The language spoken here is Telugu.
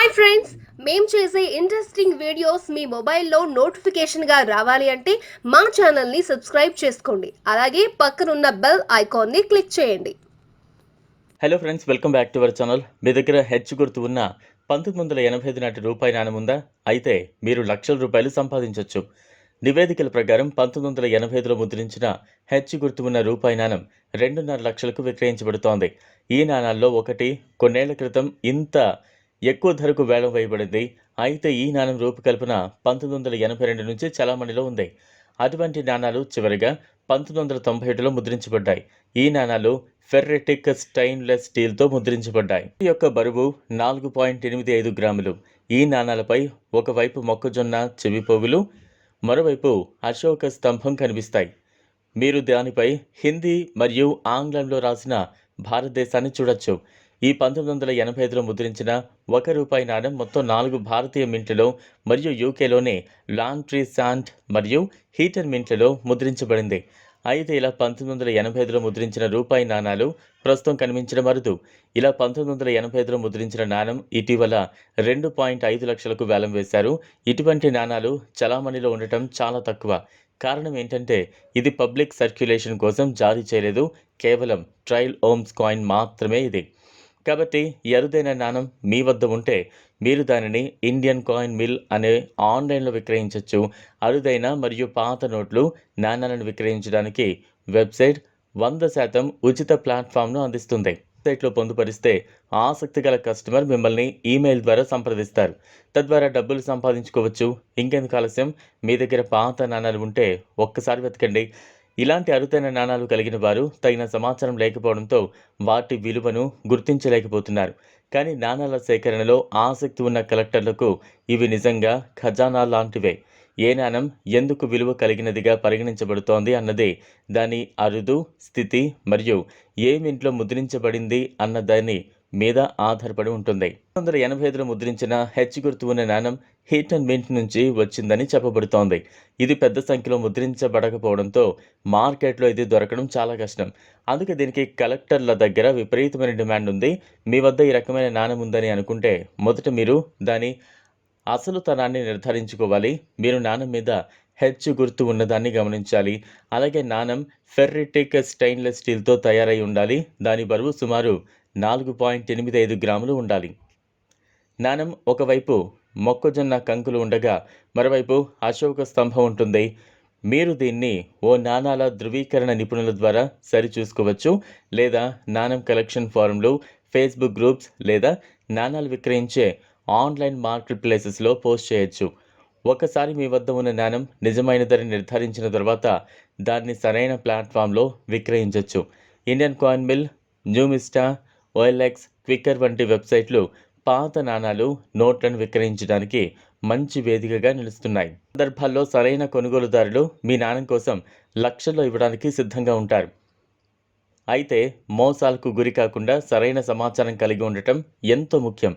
హాయ్ ఫ్రెండ్స్ మేము చేసే ఇంట్రెస్టింగ్ వీడియోస్ మీ మొబైల్లో నోటిఫికేషన్గా రావాలి అంటే మా ఛానల్ని సబ్స్క్రైబ్ చేసుకోండి. అలాగే పక్కనున్న బెల్ ఐకాన్ని క్లిక్ చేయండి. Hello friends welcome back to our channel మీ దగ్గర హెచ్ గుర్తు ఉన్న పంతొమ్మిది వందల ఎనభై ఐదు నాటి రూపాయి నాణం ఉందా? అయితే మీరు లక్షల రూపాయలు సంపాదించవచ్చు నివేదికల ప్రకారం పంతొమ్మిది వందల ఎనభై ఐదులో ముద్రించిన హెచ్ గుర్తు ఉన్న రూపాయి నాణం రెండున్నర లక్షలకు విక్రయించబడుతోంది. ఈ నాణాల్లో ఒకటి కొన్నేళ్ళ క్రితం ఇంత ఎక్కువ ధరకు వేలం వేయబడింది. అయితే ఈ నాణం రూపకల్పన పంతొమ్మిది వందల ఎనభై రెండు నుంచి చలామణిలో ఉంది. అటువంటి నాణాలు చివరిగా పంతొమ్మిది వందల తొంభై ఏడులో ముద్రించబడ్డాయి. ఈ నాణాలు ఫెర్రెటిక్ స్టెయిన్లెస్ స్టీల్తో ముద్రించబడ్డాయి. ఈ యొక్క బరువు నాలుగు పాయింట్ ఎనిమిది ఐదు గ్రాములు. ఈ నాణాలపై ఒకవైపు మొక్కజొన్న చెవి పోగులు మరోవైపు అశోక స్తంభం కనిపిస్తాయి. మీరు దానిపై హిందీ మరియు ఆంగ్లంలో రాసిన భారతదేశాన్ని చూడొచ్చు. ఈ పంతొమ్మిది వందల ఎనభై ఐదులో ముద్రించిన ఒక రూపాయి నాణెం మొత్తం నాలుగు భారతీయ మింట్లలో మరియు యూకేలోని లాంగ్ ట్రీ మరియు హీటర్ మింట్లలో ముద్రించబడింది. అయితే ఇలా పంతొమ్మిది వందల ఎనభై ఐదులో ముద్రించిన రూపాయి నాణాలు ప్రస్తుతం కనిపించడం అరుదు ఇలా పంతొమ్మిది వందల ఎనభై ఐదులో ముద్రించిన నాణం ఇటీవల రెండు పాయింట్ ఐదు లక్షలకు వేలం వేశారు. ఇటువంటి నాణాలు చలామణిలో ఉండటం చాలా తక్కువ. కారణం ఏంటంటే ఇది పబ్లిక్ సర్క్యులేషన్ కోసం జారీ చేయలేదు. కేవలం ట్రయల్ ఓమ్స్ కాయిన్ మాత్రమే ఇది. కాబట్టి అరుదైన నాణం మీ వద్ద ఉంటే మీరు దానిని ఇండియన్ కాయిన్ మిల్ అనే ఆన్లైన్లో విక్రయించవచ్చు అరుదైన మరియు పాత నోట్లు నాణాలను విక్రయించడానికి వెబ్సైట్ వంద శాతం ఉచిత ప్లాట్ఫామ్ను అందిస్తుంది. వెబ్సైట్లో పొందుపరిస్తే ఆసక్తి గల కస్టమర్ మిమ్మల్ని ఈమెయిల్ ద్వారా సంప్రదిస్తారు. తద్వారా డబ్బులు సంపాదించుకోవచ్చు. ఇంకెందుకు ఆలస్యం? మీ దగ్గర పాత నాణాలు ఉంటే ఒక్కసారి వెతకండి. ఇలాంటి అరుదైన నాణాలు కలిగిన వారు తగిన సమాచారం లేకపోవడంతో వాటి విలువను గుర్తించలేకపోతున్నారు. కానీ నాణాల సేకరణలో ఆసక్తి ఉన్న కలెక్టర్లకు ఇవి నిజంగా ఖజానా లాంటివే. ఏ నాణం ఎందుకు విలువ కలిగినదిగా పరిగణించబడుతోంది అన్నదే దాని అరుదు స్థితి మరియు ఏమింట్లో ఇంట్లో ముద్రించబడింది అన్న దాని మీద ఆధారపడి ఉంటుంది. వందల ఎనభై ఐదులో ముద్రించిన హెచ్ గుర్తు ఉన్న నాణం హిట్ అండ్ మింట్ నుంచి వచ్చిందని చెప్పబడుతోంది. ఇది పెద్ద సంఖ్యలో ముద్రించబడకపోవడంతో మార్కెట్లో ఇది దొరకడం చాలా కష్టం. అందుకే దీనికి కలెక్టర్ల దగ్గర విపరీతమైన డిమాండ్ ఉంది. మీ వద్ద ఈ రకమైన నాణం ఉందని అనుకుంటే మొదట మీరు దాని అసలుతనాన్ని నిర్ధారించుకోవాలి. మీరు నాణం మీద హెచ్ గుర్తు ఉన్నదాన్ని గమనించాలి. అలాగే నాణం ఫెర్రిటిక్ స్టెయిన్లెస్ స్టీల్తో తయారై ఉండాలి. దాని బరువు సుమారు నాలుగు పాయింట్ ఎనిమిది ఐదు గ్రాములు ఉండాలి. నాణం ఒకవైపు మొక్కజొన్న కంకులు ఉండగా మరోవైపు అశోక స్తంభం ఉంటుంది. మీరు దీన్ని ఓ నాణాల ధృవీకరణ నిపుణుల ద్వారా సరిచూసుకోవచ్చు లేదా నాణం కలెక్షన్ ఫారంలు ఫేస్బుక్ గ్రూప్స్ లేదా నాణాలు విక్రయించే ఆన్లైన్ మార్కెట్ ప్లేసెస్లో పోస్ట్ చేయొచ్చు. ఒకసారి మీ వద్ద ఉన్న జ్ఞానం నిజమైనదని నిర్ధారించిన తర్వాత దాన్ని సరైన ప్లాట్ఫామ్లో విక్రయించవచ్చు Indian coin mill Numista OLX Quikr వంటి వెబ్సైట్లు పాత నాణాలు నోట్లను విక్రయించడానికి మంచి వేదికగా నిలుస్తున్నాయి. సందర్భాల్లో సరైన కొనుగోలుదారులు మీ నాణం కోసం లక్షల్లో ఇవ్వడానికి సిద్ధంగా ఉంటారు. అయితే మోసాలకు గురి కాకుండా సరైన సమాచారం కలిగి ఉండటం ఎంతో ముఖ్యం.